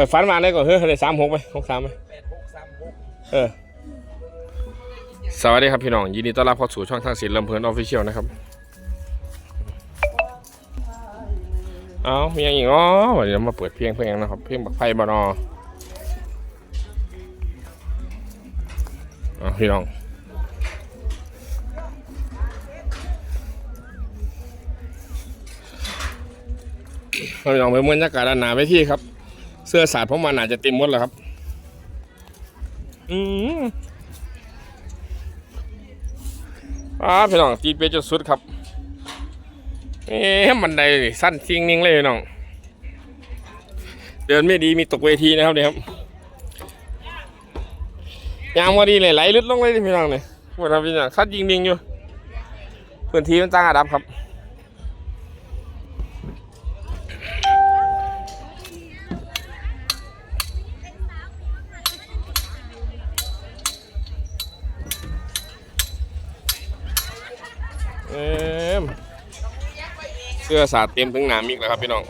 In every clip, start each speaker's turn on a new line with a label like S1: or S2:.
S1: ข่อยฝันมาได้ก่อนเฮ้ยเลยสามหกไปหกสามไป
S2: แปดหกสามหก
S1: เออ สวัสดีครับพี่น้อง ยินดีต้อนรับเข้าสู่ช่องทางศิลป์ลำเพลินออฟฟิเชียลนะครับ เอามีอย่างอีกอ๋อวันนี้เรามาเปิดเพลงเพลงนะครับ เพลงบักไฟบานอเอาพี่น้องเราลองไปบรรยากาศด้านหนาไปที่ครับ เสื้อสาดผมมันอาจจะเต็มหมดแล้วครับ อืมอ้าพี่น้องตีเปียจนสุดครับเอ๊ะมันไหนสั้นทิ้งนิ่งเลยพี่น้อง เดินไม่ดีมีตกเวทีนะครับเนี่ยครับยางพอดีเลยไหลลึดลงเลยพี่น้องเนี่ยพวกเราพี่น้องสั้นยิงดิงอยู่พื้นที่มันตั้งระดับครับ เสื้อสาดเต็มถึงหนามิกแล้วครับพี่น้อง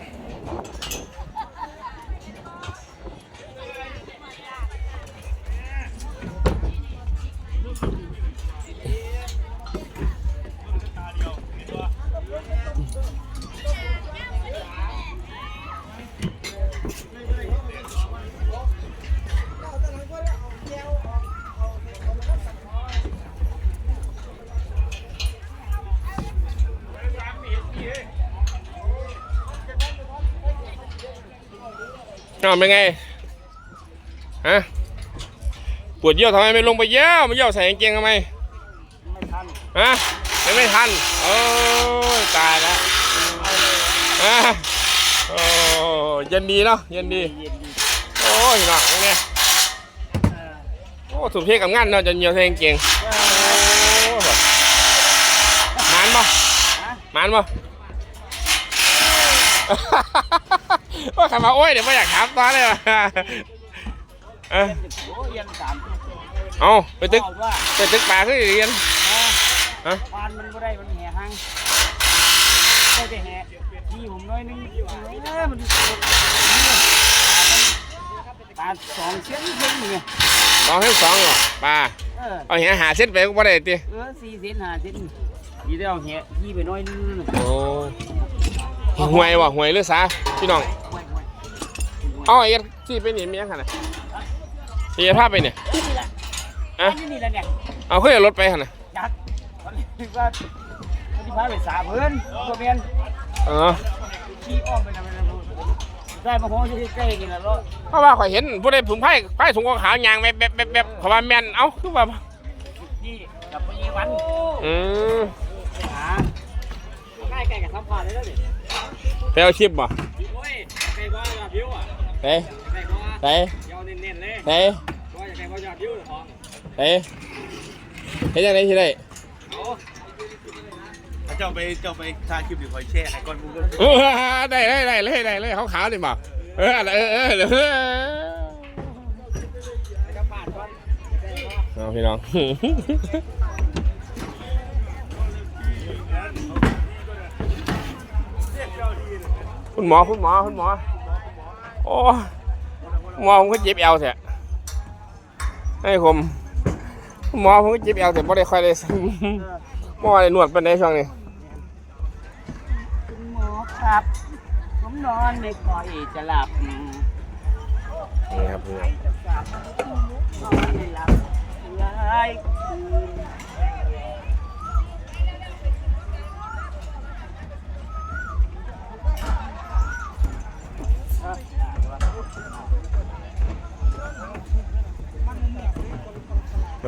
S1: อ้าวเป็นไงฮะปวดเยี่ยวทำไมไม่ลงไปเยี่ยวมาเยี่ยวใส่กางเกงทำไม
S2: ไม่ทัน
S1: ฮะยังไม่ทันโอ้ยตายแล้วฮะโอ้เย็นดีเนาะเย็นดี
S2: เย็นดี
S1: โอ้ยหนักเนี่ยโอ้ถูกเทกับงานเนาะจะเยี่ยวใส่กางเกงโอ้หมันบ่หมันบ่ ว่าใครมาโอ้ยเดี๋ยวไม่อยากถามตอนเลยว่ะเออ
S2: โอ้ยันสาม
S1: เอาไปตึก
S2: บอกว่า
S1: ไปตึกป่าขึ้นเรียนฮะ
S2: ปานมันก็ได้มันแห่หางได้แต่แห่ที่ผมน้อยนึงเออมันตาสองเส้นเส้นเนี่ย
S1: สองเส้นสองเหรอป่า
S2: เออ
S1: เอาเหี้ยหาเส้นไปก็ไม่ได้ตี
S2: เออสี่เส้นห้าเส้นยี่เดียวแห่ยี่ไปน้อยนึง
S1: โอ้ห่วยว่ะห่วยหรือสาพี่น้อง
S2: ห่วยห่วย
S1: เอาไอ้ที่ไปนี่มียังไงนะเฮียภาพไปเนี่ย
S2: นี่แหละ
S1: อะ
S2: อันนี้แหละเนี่ย
S1: เอาขึ้นรถไปหันนะ
S2: จักตอนนี้ว่าวันที่พาไปสาเพื่อนตัวเมียน
S1: เออ
S2: ขี่อ้อมไปนะไปนะได้มาพอที่ใกล้ๆกินแล้ว
S1: เพราะว่าข่อยเห็นผู้ใดผึ่งไพ่ไพ่ถุงขาวๆยางแบบแบบแบบแบบเขาว่าแมนเอ้าคือว่า
S2: นี่กับปีวัน
S1: อืม
S2: หาใกล้ใกล้กับสัมผัสเลยแล้วนี่
S1: ไปเอาชิปบ่
S2: โอ้ยใกล้ว่าอยากพิ้วอะ
S1: ไป
S2: ใกล้ว่า
S1: ไปไปไปเห็นยังไงที่ได้
S2: เจ้า
S3: ไปเจ้าไปทาคลิปอยู่คอยแช่ให้ก้อนมูก็
S1: ได้ได้ได้เลยได้เลยขาวๆนี่บ่เออเออเออเออ
S2: พี่นใกล้ว่า
S1: เอาพี่น้องคุณหมอคุณหมอคุณหมอ โอ้หมอผมก็เจ็บเอวแท้ให้ผมคุณหมอผมก็เจ็บเอวแต่ไม่ได้ค่อยได้หมอได้นวดเป็นในช่วงนี้
S2: คุณหมอครับ ผมนอนไม่ค่อยจะหลับ
S1: นี่ครับพี่น้อง
S2: จะกลับนอนไม่หลับหลายคืน
S1: เร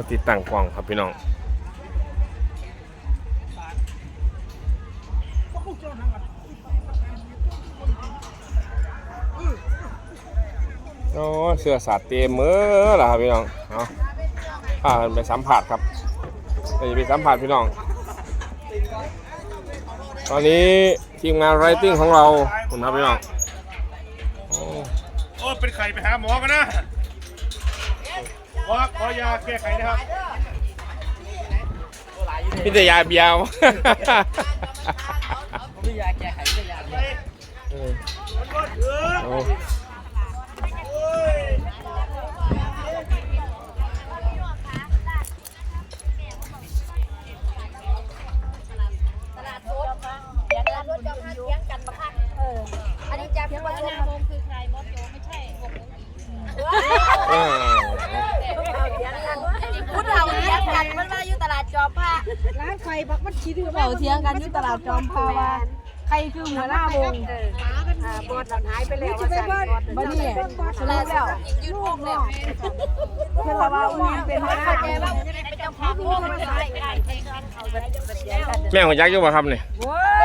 S1: าติดตั้งกล้องครับพี่น้องโอ้เสื้อสาดเต็มมือล้วครับพี่น้องเอาพาไปสัมผัสครับจะไปสัมผัสพี่น้อง ตอนนี้ทีมงานไรติ้งของเราคุณครับพี่น้องโอ้
S3: เป็นไข่ไปหาหมอกันนะ อขอยาแก้ไขนะครับ
S1: พี่แต่ยาเบียว
S2: ผมไม่อยากแก้ไขไม่อยาก
S1: เออ
S3: มันก็เออ
S1: โอ้
S4: ร้านไฟบักมันคิดเบาเทียงกันอยู่ตลาดจอมพาวาใครคือหัวหน้าวง
S5: บอ สหลังหายไปแล้ว
S4: จะไปบ้านบ้านนี่สรุปแล้ว
S5: ยืดวงแล้ว
S4: เพื่อนว่าอุ้งเป็นหัวหน้า
S5: แกว่าจะได้เป็นเจ้าของวงมันใช่ใช่เขาแบบเดียวกัน
S1: แม่ของยักษ์อยู่บ่ครับนี่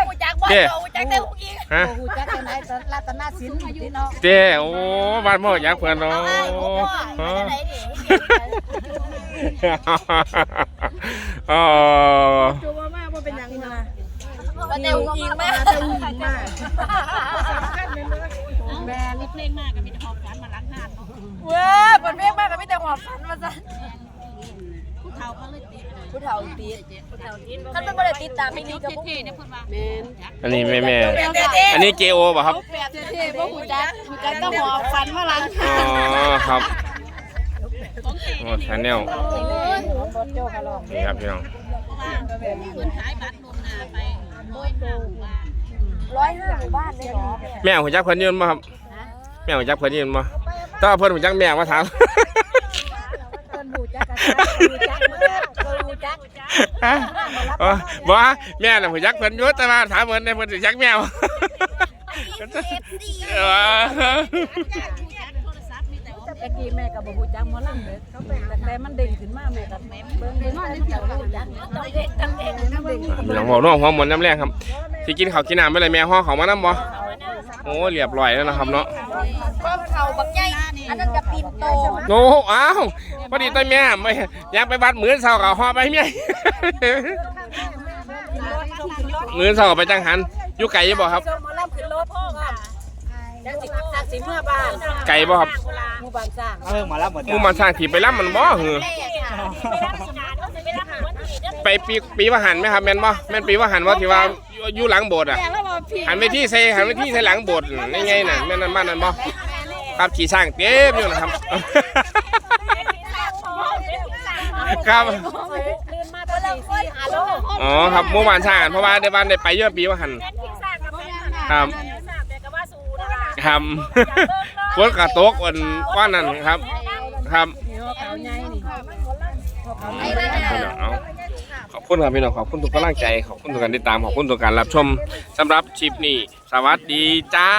S5: กูจักบอสโจกูจักแต่กูอีก
S1: ฮะ
S4: หูจักเป็นไอ้รัตนสินที่เนาะ
S1: เจ้โอ้บ้านพ่อยักษ์เพื่อนเนาะ
S5: เอาไอ้กูพ่อ
S1: ฮะ
S5: ไม่ได้ไหนดิ
S1: อ๋อ
S4: จูว่ามาว่าเป็นยังไงนะ
S5: มาเตวอิงมาก
S4: จะหูมากแม่
S5: มีเพลงมากก็มีแต่ความฝันมาล้างหน้าเนาะ
S4: เว้ยบนเมฆมากกับพี่แต่หัวฝันมาซะ
S5: ผู้เฒ่าเขาเลยติด
S4: ผู้เฒ่าตีด
S5: ผู้เฒ่าติด
S4: ท่านเป็นบริติดตามไม่ดีกับพวก
S5: เท่ๆเนี่ยเพิ่นว่า
S1: อันนี้แม่แม่อันนี้เจโอป่ะครับ
S4: เท่ๆพวกหูจักหูจักต้องหัวฝันมาล้าง
S1: อ๋อครับโอ้ชาแนล
S4: บนโจกระลอง
S1: นี่ครับพี่น้อง
S5: เพ ราะว่าเพิ่นขายบัตรลวงหน้าไปโดยหน้าหมู่บ้าน
S4: ร้อยห้าหมู่บ้านเลยเหรอ
S1: แม่ของยักษ์เพื่อนยืนบ่ครับ แม่ของยักษ์เพื่อนยืนบ่ถ้าเพื่อนของยักษ์แม่มาถาม
S4: เพิ่นหูจักกันหูจักมากหูจัก
S1: อ๋อบ่ว่าแม่น่ะของยักษ์เพื่อนอยุแต่ว่าถามเพื่อนในเพื่อนสิยักษ์แมว เออ
S4: ตะกี้แม่กับบ่หูจักหมอลำเลยเขาเป็นแต่มันเด้งขึ้นมาแม่กับแม่เบิ่งเด้งมาเจ้าหูจัก
S5: ต้องเด็กต้องเด็ก
S4: มันเด้ง
S1: พี่น้องบอกน้องหัวหมดน้ำแรงครับสิกินข้าวกินน้ำไปเลยแม่ห่อของมาน้ำบ่โอ้เรียบร้อยแล้วนะครับเนาะ
S5: ความเฒ่าบักใหญ่อันนั้นจะปิ่นโต
S1: โอ้อ้าวพอดีตัวแม่ไม่อยากไปวัดมือเสากับห่อไปเมียมือเสาไปจังหันอยู่ไกลบ่ครับ
S4: หมอลำขึ้นรถพ่อค่ะจัก สิจักสิเมื่อบ้าน
S1: ไกลบ่ครับ
S4: หมู่บ้านสร้าง
S3: เออมารับหมด
S1: หมู่มันสร้างที่ไปรับมันบ่หือไปปีปีว่าหันไหมครับแม่นบ่แม่นปีว่าหันว่าที่ว่าอยู่อยู่หลังโบสถ์อะหันไปที่ใส่หันไปที่ใส่หลังโบสถ์นี่ไงน่ะแม่นนั่นบ้านนั่นบ่ครับขี่สร้างเต็มอยู่นะครับ ครับ
S4: ลื่นมาตะลีสี่หาโล
S1: อ๋อครับหมู่บ้านสร้างเพราะว่าในบ้านได้ไปเยอะปีว่าหันครับ ทำคนกระตกวันว่านั่นครับ ครับ
S4: เอา
S1: ขอบคุณครับพี่น้องขอบคุณทุกกำลังใจขอบคุณทุกการติดตามขอบคุณทุกการรับชมสำหรับชิปนี้สวัสดีจ้า